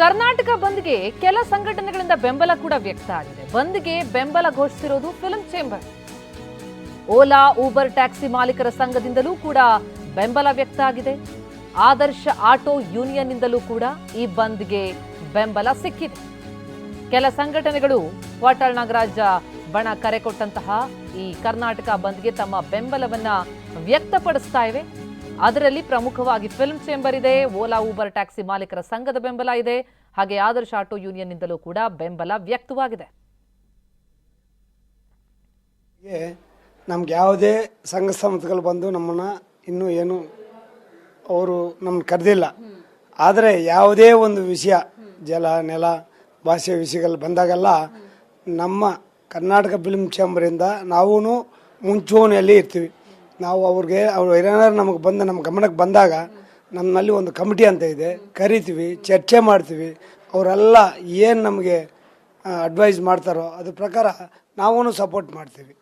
ಕರ್ನಾಟಕ ಬಂದ್ಗೆ ಕೆಲ ಸಂಘಟನೆಗಳಿಂದ ಬೆಂಬಲ ಕೂಡ ವ್ಯಕ್ತ ಆಗಿದೆ. ಬಂದ್ಗೆ ಬೆಂಬಲ ಘೋಷಿಸಿರೋದು film chamber Ola Uber taxi ಮಾಲೀಕರ ಸಂಘದಿಂದಲೂ ಕೂಡ ಬೆಂಬಲ ವ್ಯಕ್ತ ಆಗಿದೆ. ಆದರ್ಶ ಆಟೋ ಯೂನಿಯನ್ನಿಂದಲೂ ಕೂಡ ಈ ಬಂದ್ಗೆ ಬೆಂಬಲ ಸಿಕ್ಕಿದೆ. ಕೆಲ ಸಂಘಟನೆಗಳು ವಾಟಾಳ್ ನಾಗರಾಜ ಬಣ ಕರೆ ಕೊಟ್ಟಂತಹ ಈ ಕರ್ನಾಟಕ ಬಂದ್ಗೆ ತಮ್ಮ ಬೆಂಬಲವನ್ನ ವ್ಯಕ್ತಪಡಿಸ್ತಾ ಇವೆ. ಅದರಲ್ಲಿ ಪ್ರಮುಖವಾಗಿ ಫಿಲ್ಮ್ ಚೇಂಬರ್ ಇದೆ ಓಲಾ ಊಬರ್ ಟ್ಯಾಕ್ಸಿ ಮಾಲೀಕರ ಸಂಘದ ಬೆಂಬಲ ಇದೆ. ಹಾಗೆ ಆದರ್ಶ ಆಟೋ ಯೂನಿಯನ್ನಿಂದಲೂ ಕೂಡ ಬೆಂಬಲ ವ್ಯಕ್ತವಾಗಿದೆ. ನಮ್ಗೆ ಯಾವುದೇ ಸಂಘ ಸಂಸ್ಥೆಗಳು ಬಂದು ನಮ್ಮನ್ನ ಇನ್ನೂ ಏನು ಅವರು ನಮ್ಮನ್ನು ಕರೆದಿಲ್ಲ. ಆದರೆ ಯಾವುದೇ ಒಂದು ವಿಷಯ, ಜಲ, ನೆಲ, ಭಾಷೆ ವಿಷಯಗಳು ಬಂದಾಗೆಲ್ಲ ನಮ್ಮ ಕರ್ನಾಟಕ ಫಿಲ್ಮ್ ಚೇಂಬರಿಂದ ನಾವೂ ಮುಂಚೂಣಿಯಲ್ಲಿ ಇರ್ತೀವಿ. ನಾವು ಅವ್ರಿಗೆ, ಅವ್ರು ಏನಾದ್ರು ನಮಗೆ ಬಂದ, ನಮ್ಮ ಗಮನಕ್ಕೆ ಬಂದಾಗ ನಮ್ಮಲ್ಲಿ ಒಂದು ಕಮಿಟಿ ಅಂತ ಇದೆ. ಕರಿತೀವಿ, ಚರ್ಚೆ ಮಾಡ್ತೀವಿ. ಅವರೆಲ್ಲ ಏನು ನಮಗೆ ಅಡ್ವೈಸ್ ಮಾಡ್ತಾರೋ ಅದ್ರ ಪ್ರಕಾರ ನಾವೂ ಸಪೋರ್ಟ್ ಮಾಡ್ತೀವಿ.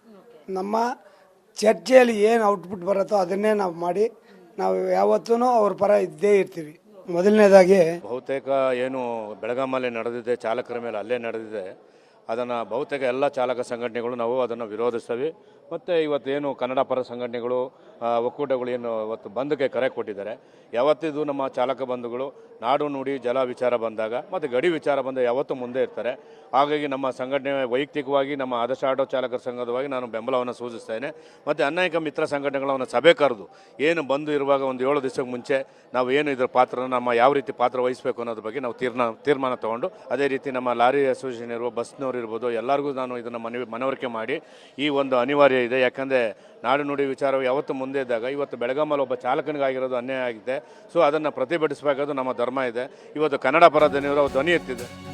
ನಮ್ಮ ಚರ್ಚೆಯಲ್ಲಿ ಏನು ಔಟ್ಪುಟ್ ಬರುತ್ತೋ ಅದನ್ನೇ ನಾವು ಮಾಡಿ, ನಾವು ಯಾವತ್ತೂ ಅವ್ರ ಪರ ಇದ್ದೇ ಇರ್ತೀವಿ. ಮೊದಲನೇದಾಗಿ ಬಹುತೇಕ ಏನು ಬೆಳಗಾಮಲ್ಲಿ ನಡೆದಿದೆ, ಚಾಲಕರ ಮೇಲೆ ಅಲ್ಲೇ ನಡೆದಿದೆ. ಅದನ್ನು ಬಹುತೇಕ ಎಲ್ಲ ಚಾಲಕ ಸಂಘಟನೆಗಳು ನಾವು ಅದನ್ನು ವಿರೋಧಿಸ್ತೇವೆ. ಮತ್ತು ಇವತ್ತೇನು ಕನ್ನಡ ಪರ ಸಂಘಟನೆಗಳು ಒಕ್ಕೂಟಗಳು ಏನು ಇವತ್ತು ಬಂದ್ಗೆ ಕರೆ ಕೊಟ್ಟಿದ್ದಾರೆ. ಯಾವತ್ತಿದು ನಮ್ಮ ಚಾಲಕ ಬಂಧುಗಳು ನಾಡು ನುಡಿ ಜಲ ವಿಚಾರ ಬಂದಾಗ ಮತ್ತು ಗಡಿ ವಿಚಾರ ಬಂದ ಯಾವತ್ತೂ ಮುಂದೆ ಇರ್ತಾರೆ. ಹಾಗಾಗಿ ನಮ್ಮ ಸಂಘಟನೆ ವೈಯಕ್ತಿಕವಾಗಿ ನಮ್ಮ ಆದರ್ಶ ಚಾಲಕರ ಸಂಘದವಾಗಿ ನಾನು ಬೆಂಬಲವನ್ನು ಸೂಚಿಸ್ತೇನೆ. ಮತ್ತು ಅನೇಕ ಮಿತ್ರ ಸಂಘಟನೆಗಳನ್ನು ಸಭೆ ಕರೆದು ಏನು ಬಂದು ಇರುವಾಗ ಒಂದು ಏಳು ದಿವಸಕ್ಕೆ ಮುಂಚೆ ನಾವು ಏನು ಇದರ ಪಾತ್ರ ನಮ್ಮ ಯಾವ ರೀತಿ ಪಾತ್ರ ವಹಿಸಬೇಕು ಅನ್ನೋದ್ರ ಬಗ್ಗೆ ನಾವು ತೀರ್ಮಾನ ತೀರ್ಮಾನ ತಗೊಂಡು ಅದೇ ರೀತಿ ನಮ್ಮ ಲಾರಿ ಅಸೋಸಿಯೇಷನ್ ಇರುವ ಬಸ್ನವ್ರು ಇರ್ಬೋದು ಎಲ್ಲರಿಗೂ ನಾನು ಇದನ್ನು ಮನವಿ, ಮನವರಿಕೆ ಮಾಡಿ ಈ ಒಂದು ಅನಿವಾರ್ಯ ಇದೆ. ಯಾಕಂದರೆ ನಾಡು ನುಡಿ ವಿಚಾರ ಯಾವತ್ತು ಮುಂದೆ ಇದ್ದಾಗ ಇವತ್ತು ಬೆಳಗಾಮಲ್ಲಿ ಒಬ್ಬ ಚಾಲಕನಿಗಾಗಿರೋದು ಅನ್ಯಾಯ ಆಗಿದೆ. ಸೊ ಅದನ್ನು ಪ್ರತಿಭಟಿಸಬೇಕಾದ್ರು ನಮ್ಮ ಧರ್ಮ ಇದೆ. ಇವತ್ತು ಕನ್ನಡ ಪರ ಧ್ವನಿಯವರು ಧ್ವನಿ ಎತ್ತಿದೆ.